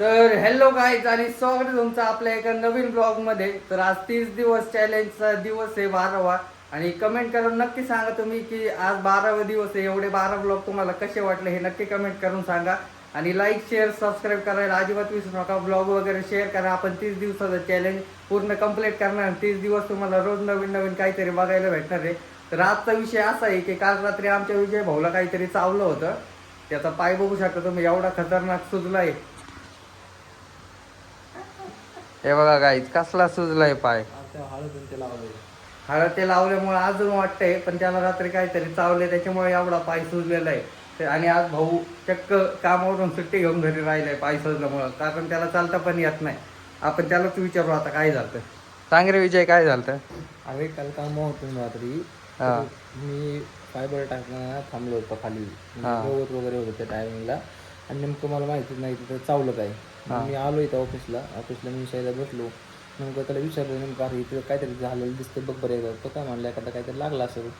तर hello guys आणि स्वागत तुमचं आपल्या एका नवीन ब्लॉगमध्ये तर आज तीस दिवस चॅलेंजचा दिवस आहे बारावा. आणि कमेंट करून नक्की सांगा तुम्ही की आज बारावा दिवस आहे एवढे बारा ब्लॉग तुम्हाला कसे वाटले हे नक्की कमेंट करून सांगा. आणि लाईक शेअर सबस्क्राईब करायला अजिबात विसरू नका. ब्लॉग वगैरे शेअर करा. आपण तीस दिवसाचं चॅलेंज पूर्ण कंप्लीट करणार तीस दिवस तुम्हाला रोज नवीन नवीन काहीतरी बघायला भेटणार आहे. तर आजचा विषय असा आहे की काल रात्री आमच्या विजय भाऊला काहीतरी चावलं होतं. त्याचा पाय बघू शकता तुम्ही एवढा खतरनाक सुजला आहे हे बघा गाईज कसला सुजलाय पाय. हळद ते लावल्यामुळे अजून वाटतंय पण त्याला रात्री काहीतरी चावले त्याच्यामुळे एवढा पाय सुजलेला आहे. ते- आणि आज भाऊ चक्क कामावरून सुट्टी घेऊन घरी राहिलाय पाय सुजल्यामुळं. कारण त्याला चालता पण येत नाही. आपण त्यालाच विचारू आता काय झालं सांग रे विजय काय झालं अरे काल काम होतं रात्री. तर मी फायबर टाकताना थांबलो होतो खाली. गवत वगैरे होतं त्या टायमिंगला आणि नेमकं मला माहिती नाही तिथं चावलं काय. मी आलो इथं ऑफिसला ऑफिसला मी शाळेला बसलो. नेमकं त्याला विचारलं नेमकं अरे इथं काहीतरी झालेलं दिसतं बघ बरं एकदा. तो काय म्हणलं एखादा काहीतरी लागला असेल.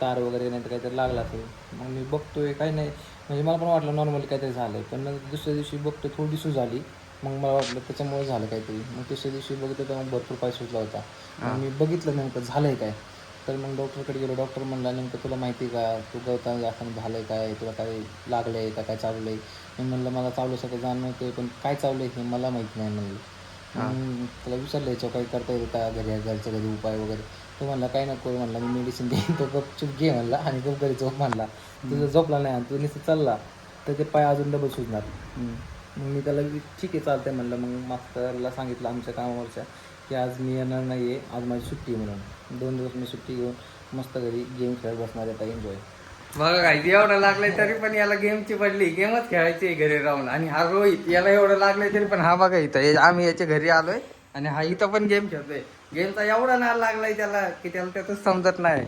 तार वगैरे नाही तर काहीतरी लागला असेल. मग मी बघतोय काही नाही. म्हणजे मला पण वाटलं नॉर्मली काहीतरी झालंय. पण नंतर दुसऱ्या दिवशी बघतो थोडी सूज झाली. मग मला वाटलं त्याच्यामुळे झालं काहीतरी. मग तिसऱ्या दिवशी बघितलं तर मग भरपूर पाय सुजला होता. मग मी बघितलं नेमकं झालंय काय. तर मग डॉक्टरकडे गेलो. डॉक्टर म्हणला नेमकं तुला माहिती का? तू गवताना जाताना झालंय काय? तुला काय लागलंय का? काय चावलंय मी म्हणलं मला चावलं सगळं जाणवतंय पण काय चावलंय हे मला माहिती नाही म्हणलं. त्याला विचारलं याच्यावर काही करता येतं का? घरी घरच्या घरी उपाय वगैरे? तो म्हणला काय नको. म्हणला मी मेडिसिन देईन तो गपचूप घे म्हणला आणि गप घरी झोप म्हणला. तुझं झोपला नाही आणि तू नुसतं चालला तर ते पाय अजून डबल सुजणार. मग मी त्याला ठीक आहे चालतंय म्हणलं. मग मास्तरला सांगितलं आमच्या कामावरच्या की आज मी येणार नाही आहे आज माझी सुट्टी आहे म्हणून. दोन दिवस मी सुट्टी घेऊन मस्त घरी गेम खेळत बसणार आहे एन्जॉय बघा काय एवढं लागलंय तरी पण याला गेमची पडली गेमच खेळायची आहे घरी राहून. आणि हा रोहित याला एवढं लागलंय तरी पण हा बघा इथं. आम्ही याच्या घरी आलोय आणि हा इथं पण गेम खेळतोय. गेमचा एवढा नाद लागलाय त्याला की त्याला त्याच समजत नाही.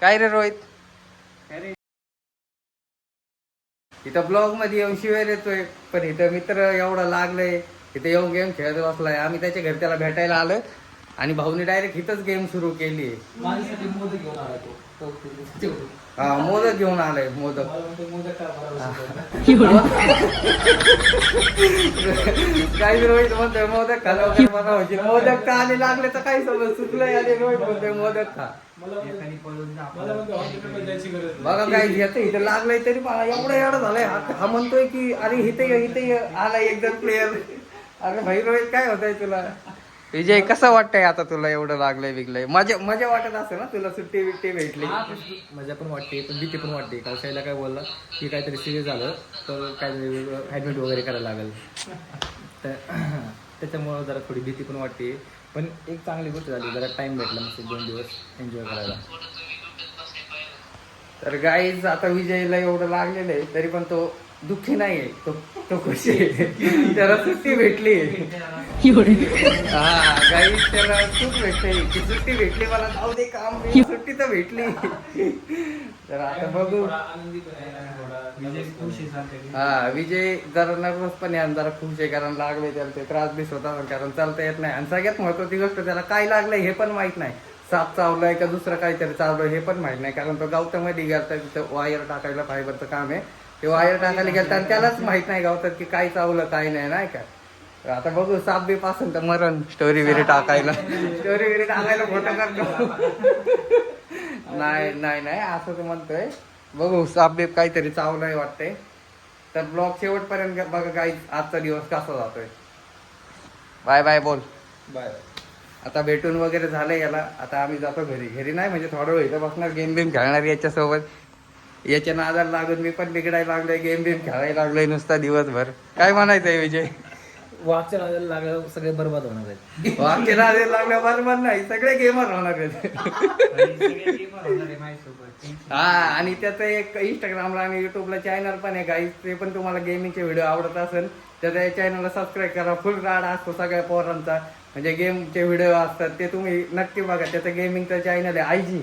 काय रे रोहित? इथं ब्लॉगमध्ये येऊन शिवाय येतोय पण इथं मित्र एवढा लागलंय. इथं येऊन गेम खेळत बसलाय. आम्ही त्याच्या घरी त्याला भेटायला आलोय आणि भाऊनी डायरेक्ट इथंच गेम सुरू केली माझ्यासाठी मोदक घेऊन आला तो. हा मोदक घेऊन आलाय मोदक. मोदक काही रोहित म्हणतोय मोदक खा लवकर बरा होशील मोदक का आणि लागले तर काही समज सुचलंय आणि रोहित म्हणतोय मोदक खा. बघा काय येतं इथं लागलंय तरी मला एवढं एवढं झालंय. हा म्हणतोय की अरे इथे इथे. आलाय एकदम प्लेअर अरे भाई रोहित काय होतंय तुला? विजय कसं वाटतंय आता तुला एवढं लागलंय बिगलंय? मजा मजा वाटत असेल ना तुला सुट्टी बिट्टी भेटली? मजा पण वाटते पण भीती पण वाटते. काल शाळेला काय बोलला की काहीतरी सिरियस झालं तर काहीतरी ॲडमिट वगैरे करायला लागेल. तर त्याच्यामुळं जरा थोडी भीती पण वाटते. पण एक चांगली गोष्ट झाली जरा टाइम भेटला मस्त दोन दिवस एन्जॉय करायला. तर गाईज आता विजयला एवढं लागलेलं आहे तरी पण तो दुःखी नाही आहे तो तो खुशी आहे. त्याला सुट्टी भेटली हा त्याला खूप भेटते. की सुट्टी भेटली मला. जाऊ दे काम नाही, सुट्टी तर भेटली. तर आता बघू. हा विजय जरा नर्वस पण आहे जरा खुश आहे कारण लागले त्याला ते त्रास बीस होता कारण चालता येत नाही. आणि सगळ्यात महत्वाची गोष्ट त्याला काय लागलंय हे पण माहीत नाही. साप चावलाय का दुसरं काहीतरी चावलंय हे पण माहीत नाही. कारण तो गवतामध्ये गेलता तिथं वायर टाकायला फायबरचं काम आहे. ते वायर टाकायला गेलता आणि त्यालाच माहीत नाही गावतात की काय चावलं काय नाही नाही का? तर आता बघू साप बीप असेल तर मरण स्टोरी बिरी टाकायला. स्टोरी बिरी टाकायला फोटो करतो. नाही नाही नाही असं तर म्हणतोय. बघू साप बीप काहीतरी चावलंय वाटतंय. तर ब्लॉग शेवटपर्यंत बघा काही आजचा दिवस कसा जातोय. बाय बाय बोल. बाय आता भेटून वगैरे झालंय याला. आता आम्ही जातो घरी. घरी नाही म्हणजे थोडं वेळ इथं बसणार गेम बिम खेळणार याच्यासोबत. याच्या नादाला लागून मी पण बिघडायला लागलोय गेम बिम खेळायला लागलोय नुसता दिवसभर. काय म्हणायचंय विजय? वाघच्या नादाला लागलं सगळे बरबाद होणार आहेत. वाक्य नादाला लागल्या बरोबर नाही सगळे गेमर होणार आहेत. हा आणि त्याचं एक इंस्टाग्रामला आणि युट्यूबला चॅनल पण आहे गाईज ते पण तुम्हाला गेमिंगचे व्हिडिओ आवडत असेल तर त्या चॅनलला सबस्क्राईब करा. फुल राड असतो सगळ्या पोरांचा. म्हणजे गेमचे व्हिडिओ असतात ते तुम्ही नक्की बघा. त्याचं गेमिंगचं चॅनल आहे I G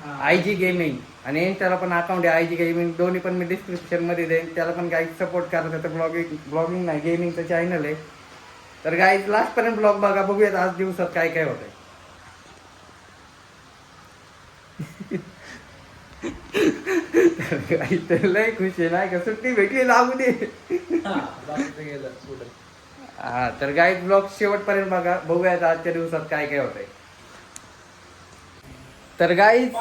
I G gaming. आणि इंस्टाला पण अकाउंट आहे आय जी गेमिंग. दोन्ही पण मी डिस्क्रिप्शनमध्ये देईन. त्याला पण गाईज सपोर्ट करा त्याचं ब्लॉगिंग ब्लॉगिंग नाही गेमिंगचं चॅनल आहे. तर गाईज लास्ट पर्यंत ब्लॉग बघा. बघूयात आज दिवसात काय काय होतंय. तर लय खुश आहे नाही का सुट्टी भेटली लागू दे हा तर गाईड ब्लॉग शेवटपर्यंत बघा. बघूयात आजच्या दिवसात काय काय होतंय. तर गाईज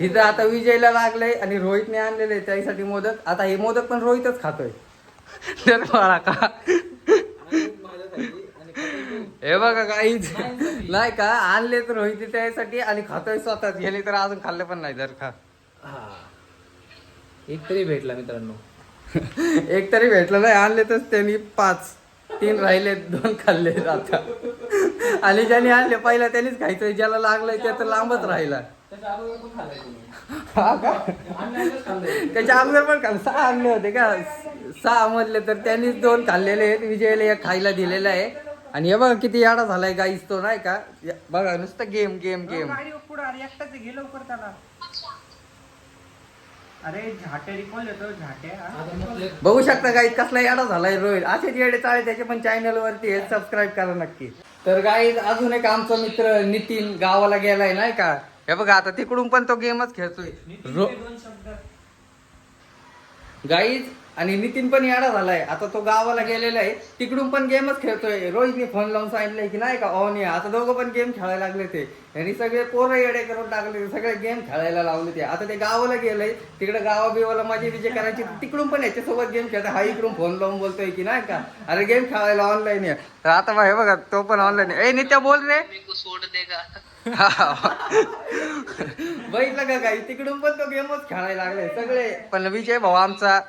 इथं आता विजयला लागलंय आणि रोहितने आणलेले त्यासाठी मोदक. आता हे मोदक पण रोहितच खातोय. तर बाळा का? हे बघा काहीच नाही का? आणले तर रोहित त्यासाठी आणि खातोय स्वतःच. गेले तर अजून खाल्ले पण नाही जर खा हा. एक तरी भेटला मित्रांनो. एक तरी भेटलं नाही आणले तर त्यांनी पाच. तीन राहिले दोन खाल्ले आता. आणि ज्याने आणले पहिला त्यांनीच खायचं ज्याला लागलंय त्या तर लांबच राहिला. त्याच्या अगोदर पण हा का? त्याच्या अगोदर खाल्लं. सहा आणले होते का? सहा मधले तर त्यांनीच दोन खाल्लेले आहेत. विजयला एक खायला दिलेलं आहे. आणि हे बघा किती याडा झालाय गाईस तो नाही का? बघा नुसतं गेम गेम गेम अरे एकटाच घे लवकर त्याला. अरे झाटे रिकॉल येतो. झाटे. आता म्हटलं बघू शकता गाईज कसला याडा झालाय रोहित. असेच येडे चाळे त्याचे पण चॅनल वरती सबस्क्राईब करा नक्की. तर गाईज अजून एक आमचा मित्र नितीन गावाला गेलाय नाही का? हे बघा आता तिकडून पण तो गेमच खेळतोय. गाईज आणि नितीन पण याडा झालाय. आता तो गावाला गेलेला आहे. तिकडून पण गेमच खेळतोय. रोहितने फोन लावून सांगितलंय की नाही का ऑन आहे आता दोघं पण गेम खेळायला लागले ते. आणि सगळे पोरं येडे करून टाकले सगळे गेम खेळायला लावले ते. आता ते गावाला गेलंय. तिकडे गावा बिवाला माझी विजय करायची. तिकडून पण याच्यासोबत गेम खेळत हा इकडून फोन लावून बोलतोय की नाही का अरे गेम खेळायला ऑनलाईन आहे. तर आता हे बघा तो पण ऑनलाईन आहे. ए नित्या बोल रे. बघितलं का काही? तिकडून पण तो गेमच खेळायला लागले सगळे. पण विजय भाऊ आमचा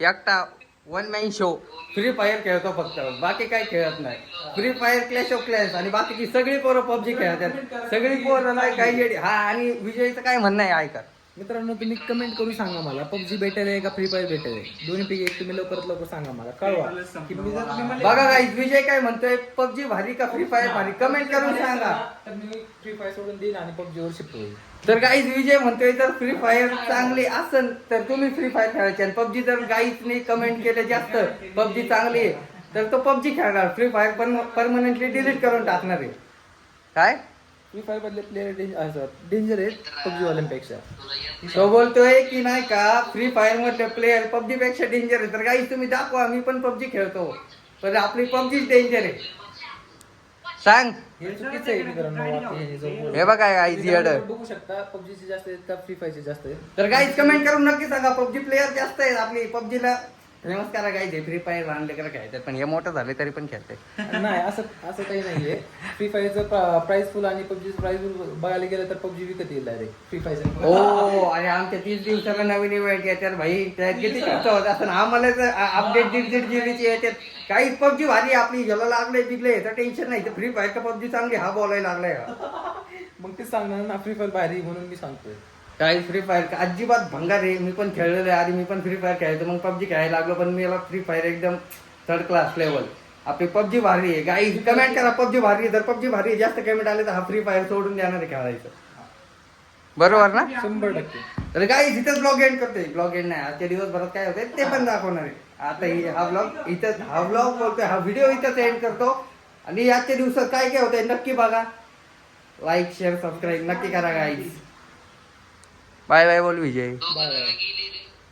एकटा one man show free fire खेळतो फक्त. बाकी काही खेळत नाही. Free fire clash of clash आणि बाकीची सगळी पोरं पबजी खेळतात. सगळी पोरं नाही काही हा आणि विजयचं काय म्हणणं आहे ऐका. मित्रांनो तुम्ही कमेंट करून सांगा मला. पबजी बेटर आहे का फ्री फायर बेटर आहे? दोन्ही पैकी एक तुम्ही लवकरात लवकर सांगा मला. कळवा. की मी जर तुम्ही मला- बघा काही विजय काय म्हणतोय? पबजी भारी का फ्री फायर भारी? कमेंट करून सांगा. तर मी फ्री फायर सोडून देईन आणि पबजी वर शिफ्ट होईल. तर गाईज विजय म्हणतोय जर फ्री फायर चांगली असेल तर तुम्ही फ्री फायर खेळायचे. आणि पबजी जर गाईजने कमेंट केले जास्त पबजी चांगली आहे तर तो पबजी खेळणार. फ्री फायर पण परमनंटली डिलीट करून टाकणार आहे. काय? फ्री फायर मधले प्लेअर डेंजर आहेत पबजी वाल्यांपेक्षा. तो बोलतोय की नाही का फ्री फायर मधले प्लेयर पबजी पेक्षा डेंजर आहे तर गाईज तुम्ही दाखवा मी पण पबजी खेळतो. पण आपली पबजीच डेंजर आहे. सांग. हे चुकीचं आहे मित्रांनो वाक्य हे बघा गाईज येड. बघू शकता पबजीचे जास्त आहेत का फ्री फायरचे जास्त आहेत? तर गाईज कमेंट करून नक्की सांगा पबजी प्लेयर जास्त आहेत आपली पबजीला फेमस करा गाईज फ्री फायर लहान लेकर खेळतात पण हे मोठं झाले तरी पण खेळते. नाही असं असं काही नाहीये. फ्री फायरचं प्राइस फुल आणि पबजीचं प्राइस बघायला गेलं तर पबजी विकत येईल डायरेक्ट फ्री फायरचं हो आणि आमच्या तीस दिवसाला नवीन इव्हेंट येतात भाई. त्यात किती खर्च होत असं आम्हाला अपडेट दीड दीड जीबीची येतात काही पबजी भारी आपली. ज्याला लागले बिगले तर टेन्शन नाही. तर फ्री फायर का पबजी चांगली? हा बोलायला लागलाय. हा मग ते सांगणार ना फ्री फायर भारी म्हणून मी सांगतोय. काही फ्री फायर का अजिबात भंगार आहे. मी पण खेळलेलो आहे. आधी मी पण फ्री फायर खेळायचो. मग पबजी खेळायला लागलो पण मला फ्री फायर एकदम थर्ड क्लास लेवल आपली पबजी भारी आहे. गाई कमेंट करा. पबजी भारी आहे. जर पबजी भारी आहे जास्त कमेंट आले तर हा फ्री फायर सोडून देणार आहे खेळायचं. बरोबर ना? शंभर टक्के. तर काही इथंच ब्लॉग एंड करतोय. ब्लॉग एंड नाही. आजच्या दिवसभरात काय होतंय? ते पण दाखवणार आहे. आता ही हा ब्लॉग इथं हा ब्लॉग बोलतोय. हा व्हिडिओ इथंच एंड करतो. आणि आजच्या दिवसात काय काय होतंय? नक्की बघा. लाईक शेअर सबस्क्राईब नक्की करा गाईज बाय बाय बोल विजय.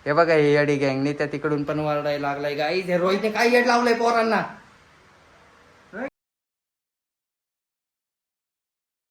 हे बघा हे येडी गँगने त्या तिकडून पण वरडायला लागलाय. गाईज हे रोहितने काय येड लावलंय पोरांना?